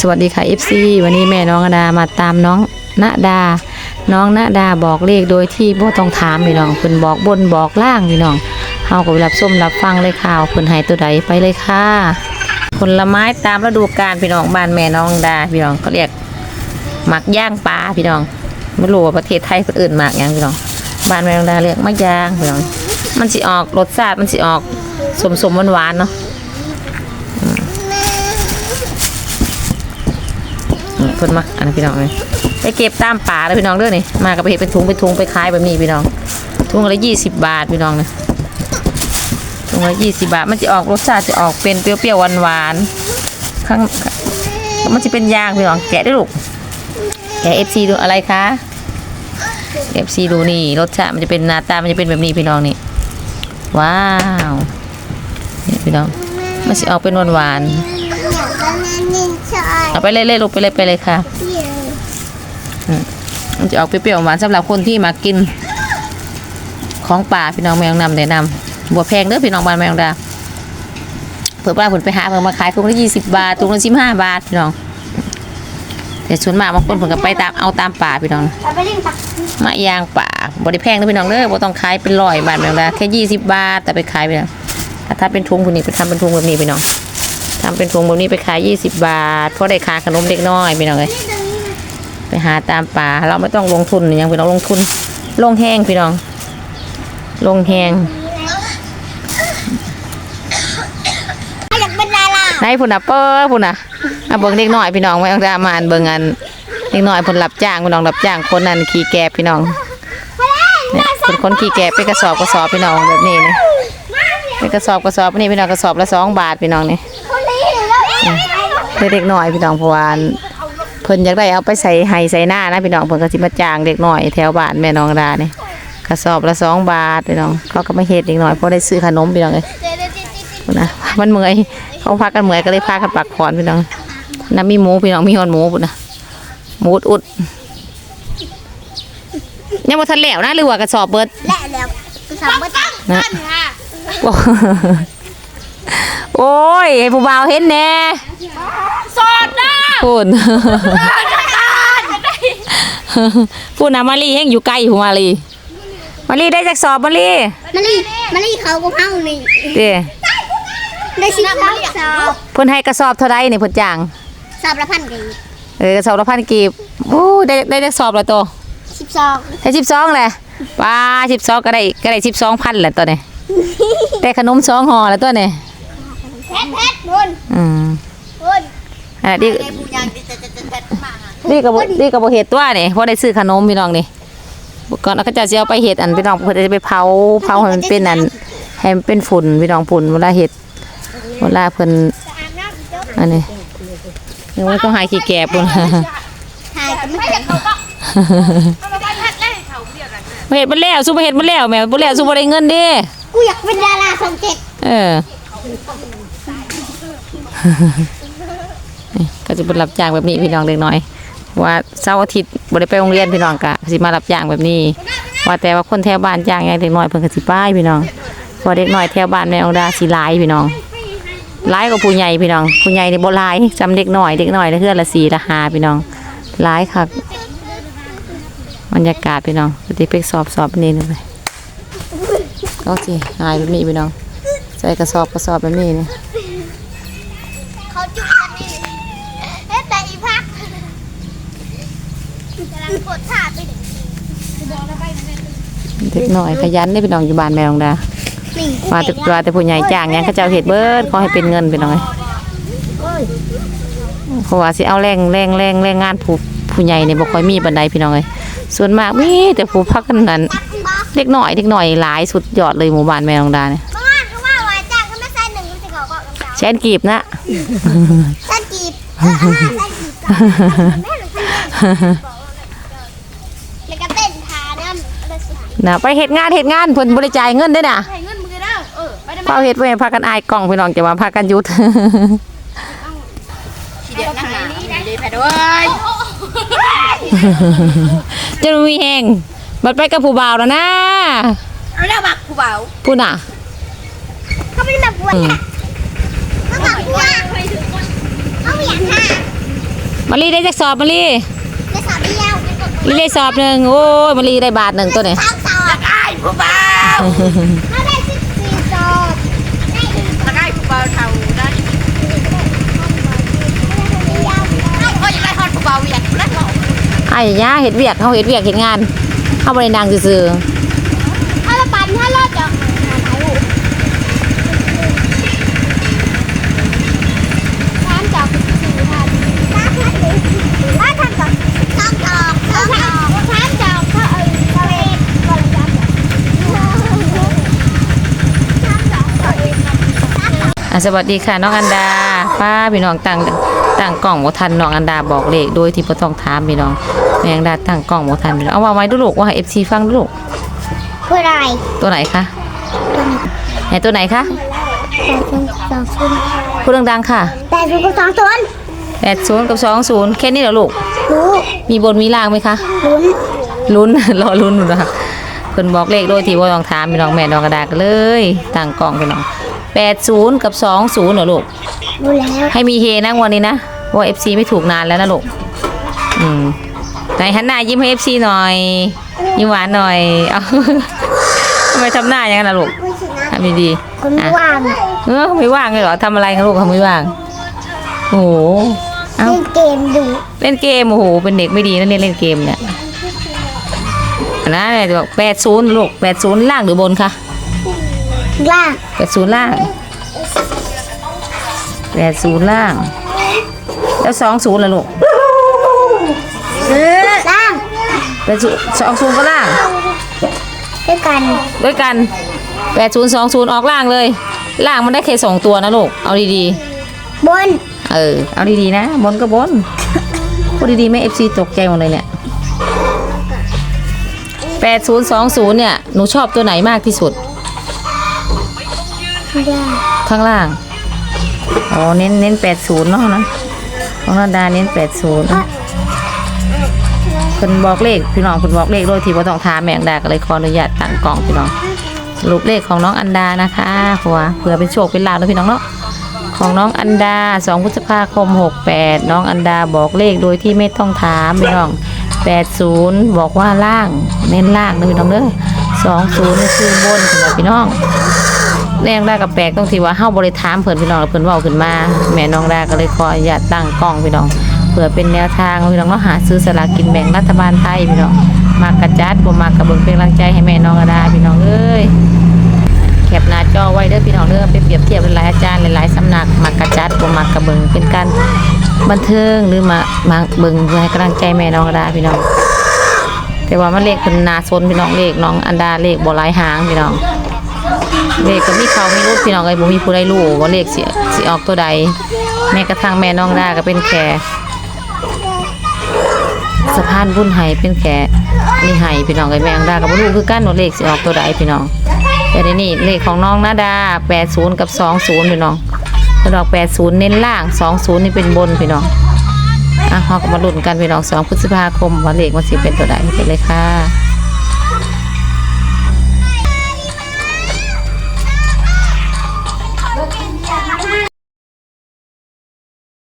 สวัสดีค่ะ FC วันนี้แม่น้องดามาตามน้องณดา น้องณดาบอกเลขโดยที่บ่ต้องถามพี่น้องเพิ่นบอกบนบอกล่างพี่น้องเฮาก็รับส้มรับฟังเลยข่าวเพิ่นให้ตัวใดไปเลยค่ะผลไม้ตามฤดูกาลพี่น้องบ้านแม่น้องดาพี่น้องเขาเรียกหมักย่างปลาพี่น้องไม่รู้ว่าประเทศไทยคนอื่นหมักหยังพี่น้องบ้านแม่น้องดาเรียกมักย่างพี่น้องมันสิออกรสชาติมันสิออกสมๆหวานๆเนาะ นี่เพิ่นมาอันพี่น้องเลยไปเก็บตามป่าเลยพี่น้องเด้อนี่มากับไปเห็ดเป็นถุงเป็นถุงไปขายแบบนี้พี่น้องถุงละยี่สิบบาทพี่น้องเนี่ยถุงละยี่สิบบาทมันจะออกรสชาติจะออกเป็นเปรี้ยวๆหวานๆข้างมันจะเป็นยางพี่น้องแกะได้ลูกแกะเอฟซีดูอะไรคะเอฟซีดูนี่รสชาติมันจะเป็นหน้าตามันจะเป็นแบบนี้พี่น้องนี่ว้าวนี่พี่น้องมันจะออกเป็นหวานๆ เอาไปเลยเลยลูกไปเลยไปเลยค่ะมันจะออกเปรี้ยวๆหวานสำหรับคนที่มากิน ของป่าพี่น้องแมงนำแนะนำบัวแพงเด้อพี่น้องบ้านแมงดาเผื่อป้าผลไปหาเพิ่งมาขายถุงละยี่สิบบาทถุงละสิบห้าบาทพี่น้องแต่ส่วนมากบางคนผมก็ไปตามเอาตามป่าพี่น้องเอาไปเล่นตักมะยางป่าบริแพงเด้อพี่น้องเด้อบ่ต้องขายเป็นร้อยบาทแมงดาแค่ยี่สิบบาทแต่ไปขายไปน้องถ้าถ้าเป็นถุงพวกนี้ไปทำเป็นถุงแบบนี้พี่น้อง ทำเป็นถุงแบบนี้ไปขายยี่สิบบาทเพราะได้ค่าขนมเด็กน้อยพี่น้องเลยไปหาตามป่าเราไม่ต้องลงทุนอยังพี่น้องลงทุน ลงแห้งพี่น้อง ลงแห้งอยากเป็นดาราไหนพุ่นน่ะเปิ้ลพุ่นน่ะอะเบิ่งเด็กน้อยพี่น้องไม่ต้องดรามาอันเบิ่งอันเด็กน้อยเพิ่นรับจ้างพี่น้องรับจ้างคนนั้นขี่แกบพี่น้องเนี่ยเป็นคนขี่แกบเป็นกระสอบกระสอบพี่น้องแบบนี้นี่เป็นกระสอบกระสอบนี่พี่น้องกระสอบละสองบาทพี่น้องนี่คนนี้แล้ว เด็กน้อยพี่น้องเพราะว่าเพิ่นอยากได้เอาไปใส่ไห้ใส่หน้านะพี่น้องเพิ่นก็สิมาจ้างเด็กน้อยแถวบ้านแม่น้องดานี่กระสอบละสองบาทพี่น้องเขาก็มาเฮ็ดเด็กน้อยเพราะได้ซื้อขนมพี่น้องเอ้ยพุ่นนะมันเมื่อยเขาพากันเมื่อยก็เลยพากันปักขอนพี่น้องน้ำมีหมูพี่น้องมีหอนหมูพุ่นนะหมูอุดอุดยังบ่ทันแล้วนะหรือว่ากระสอบเบิดและแล้วก็ทำไม่ตั้งนะ โอ้โอ้ยให้ผู้บ่าวเห็นแน่สดนะพูนพูนนะมารีแห่งอยู่ใกล้หูมารีมารีได้จากสอบมารีมาลีมาลีเขาก็เฮานี่เด้ได้สิบสองสอบเพิ่นให้กระสอบเท่าไรนี่เพิ่นจ้างสอบละพันดีเออกระสอบละพันกีบโอ้ได้ได้จากสอบละตัวสิบสองได้สิบสองเลยป้าสิบสองก็ได้ก็ได้สิบสองพันแหละตัวนี้ได้ขนมสองห่อแล้วตัวนี้ เพชรเพชรบุญอืมบุญอันนั้นดีในบุญยังจะจะจะเพชรมากดีกับดีกับเห็ดตัวนี่เพราะได้ซื้อขนมพี่น้องนี่ก่อนเขาจะเอาไปเห็ดอันพี่น้องเพื่อจะไปเผาเผาให้มันเป็นอันให้มันเป็นฝุ่นพี่น้องฝุ่นเวลาเห็ดเวลาเพิ่นอันนี้นึกว่าต้องหายขี้แก่ปุ่นถ่ายก็ไม่เห็นเขาก็มาเห็ดมันแล้วสู้มาเห็ดมันแล้วแม่บ่แล้วสู้บ่ได้เงินเด้กูอยากเป็นดาราสองเจ็ดเออ ก็จะเป็นรับจ้างแบบนี้พี่น้องเล็กน้อย ว่าเสาร์อาทิตย์บ่ได้ไปโรงเรียนพี่น้องกะสิมารับจ้างแบบนี้ ว่าแต่ว่าคนแถวบ้านจ้างอย่างเด็กน้อยเพิ่นก็สิป้ายพี่น้องเพราเด็กน้อยแถวบ้านแม่องดาสิลายพี่น้องหลายกว่าผู้ใหญ่พี่น้องผู้ใหญ่นี่บ่ลายจำเด็กน้อยเด็กน้อยละเทื่อละ4ละ5พี่น้องหลายคักบรรยากาศพี่น้องปฏิไปสอบสอบนี่เลยก็สิหายแบบนี้พี่น้องใส่กระสอบกระสอบแบบนี้นี่เขาจุดกันนี่เอ๊ะแต่อีพักกำลังกดท่าไปหนึ่งทีบอกแล้วไปนั่น เด็กน้อยขยันได้พี่น้องอยู่บ้านแม่องดานี่ว่าแต่ว่าแต่ผู้ใหญ่จ้างหยังเขาเจ้าเฮ็ดเบิดขอให้เป็นเงินพี่น้องเอ้ยเพราะว่าสิเอาแรงแรงแรงแรงงานผู้ผู้ใหญ่นี่บ่ค่อยมีปานใดพี่น้องเอ้ยส่วนมากมีแต่ผู้พักกันนั้นบอกเด็กน้อยเด็กน้อยหลายสุดยอดเลยหมู่บ้านแม่องดาเนี่ยเมื่อวานเขาว่าว่าจ้างเขาไม่ใส่หนึ่งมันจะเขาก็กำลังแสนกีบนะสั้นจีบเออเอามาสั้นจีบแม่หรือสั้นแล้วก็เต้นทาเนี่ยอะไรสิ น่ะไปเฮ็ดงานเฮ็ดงานเพิ่นบ่ได้จ่ายเงินเด้อน่ะใส่เงินมือแล้วเออไปได้ไหมเฝ้าเฮ็ดไว้ให้พากันอายกล้องพี่น้องจะว่าพากันหยุดทีเดียวนั่งหนาดีไปด้วยจะมีแฮงบัดไปกับผู้บ่าวแล้วนะเอาแล้วบักผู้เบาผู้น่ะเขาไม่ได้มาบวชอืมเขาบักบวชเขาไม่อยากหน้ามารีได้จักสอบมารีได้สอบเดียวลีได้สอบหนึ่งโอ้ยมารีได้บาทหนึ่งตัวนี่สามสอบได้ ผู้เบาถ้าได้สิบสี่สอบได้อีกถ้าได้ผู้เบาเท่าได้เดียวก็ยังได้ทอดผู้เบาเวียนแล้วก็ไอ้ย่าเห็ดเวียกเขาเห็ดเวียกเห็ดงานเขาบรินางซื่อาเราปั่นถ้าเราจะหาถ่ายรูปสามจอกสี่พันสามพันหรือว่าทำจอกสองจอกสองจอกสามจอกเขาเอ้ยก็เลยก็เลยสามจอกสามจอกก็เลยสามจอก ๆอะ สวัสดีค่ะน้องอันดาป้าพี่น้องตั้งตั้งกล่องบ่ทันน้องอันดาบอกเลขโดยที่บ่ต้องถามพี่น้องแม่อันดาตั้งกล่องบ่ทันพี่น้องเอาว่าไว้ดูลูกว่าให้ FC ฟังดูลูกผู้ใดตัวไหนคะไหนตัวไหนคะแต่เป็นสองศูนย์พูดดังๆค่ะแต่เป็นสองศูนย์80กับ20แค่นี้เหรอลูกรู้มีบนมีล่างไหมคะลุ้นลุ้นรอลุ้นอยู่นะคะเพิ่นบอกเลขโดยที่บ่ต้องถามพี่น้องแม่น้องกระดาษกันเลยตั้งกล่องพี่น้อง 80กับ20เหรอลูก รู้แล้วให้มีเฮนะงวันนี้นะเพราะว่า FC ไม่ถูกนานแล้วนะลูก อืมไหนหันหน้ายิ้มให้ FC หน่อย ยิ้มหวานหน่อยเอา ทำไมทำหน้าอย่างนั้นล่ะลูกทำดีคนๆอะ ว่างเออไม่ว่างเลยเหรอทำอะไรกันลูกทำไม่ว่างโอ้โหเอ้าเล่นเกมดูเล่นเกมโอ้โหเป็นเด็กไม่ดีนะเนี่ยเล่นเกมเนี่ยอันนะเนี่ยบอกแปดศูนย์ลูกแปดศูนย์ล่างหรือบนคะ ล่างแปดศูนย์ล่างแปดศูนย์ล่าง แล้วสองศูนย์ล่ะลูกล่างแปดศูนย์สองศูนย์ก็ล่าง ด้วยกัน ด้วยกันแปดศูนย์สองศูนย์ออกล่างเลย ล่างมันได้แค่สองตัวนะลูก เอาดีบนๆเออ เอาดีๆนะ บนก็บนพูดดีๆแม่เอฟซีตกใจหมดเลยเนี่ยแปดศูนย์สองศูนย์เนี่ย หนูชอบตัวไหนมากที่สุด ล่างข้างล่าง อ๋อ เน้นเน้นแปดศูนย์เนาะนะของนาดาเน้นแปดศูนย์คนบอกเลขพี่น้องคนบอกเลขโดยที่ว่าต้องถามแมงดาก็เลยขออนุญาตตั้งกล่องพี่น้องรุปเลขของน้องอันดานะคะเพราะว่าเผื่อเป็นโชคเป็นลาภแล้วพี่น้องเนาะของน้องอันดา 2 พฤษภาคม 68 น้องอันดาบอกเลขโดยที่ไม่ต้องถามพี่น้อง 80 บอกว่าล่าง เน้นล่างนะพี่น้องเด้อ20นี่คือบนสำหรับพี่น้อง แรงได้กับแปลกตรงที่ว่าเฮาบริถามเพิ่นพี่น้องแล้วเพิ่นเว้าขึ้นมา แม่น้องดาก็เลยขออนุญาตตั้งกล้องพี่น้องเพื่อเป็นแนวทางพี่น้องเนาะหาซื้อสลากกินแบ่งรัฐบาลไทยพี่น้องมากระจัดบ่มากระเบิ่งเป็นกำลังใจให้แม่น้องดาพี่น้องเอ้ยแคปหน้าจอไว้เด้อพี่น้องเด้อไปเปรียบเทียบหลายๆอาจารย์หลายๆสำนักมากระจัดบ่มากระเบิ่งเป็นการบันเทิงหรือมามาเบิ่งเพื่อให้กำลังใจแม่น้องดาพี่น้องแต่ว่ามันเลขเพิ่นนาซนพี่น้องเลขน้องอันดาเลขบ่หลายหางพี่น้อง เลขก็มีเขามีรูปพี่น้องเอ้ยบ่มีผู้ใดรู้ว่าเลขสิสิออกตัวใด แม้กระทั่งแม่น้องดาก็เป็นแค่สะพานบุญไห้เป็นแค่นี่ไห้พี่น้องเอ้ยแม่น้องดาก็บ่รู้คือกันว่าเลขสิออกตัวใดพี่น้องแต่ในนี่เลขของน้องนาดา80กับ20พี่น้องเพิ่นออก80 เน้นล่าง 20 นี่เป็นบนพี่น้องอะฮาก็มาลุ้นกันพี่น้อง2พฤษภาคมว่าเลขมันสิเป็นตัวใดไปเลยค่ะ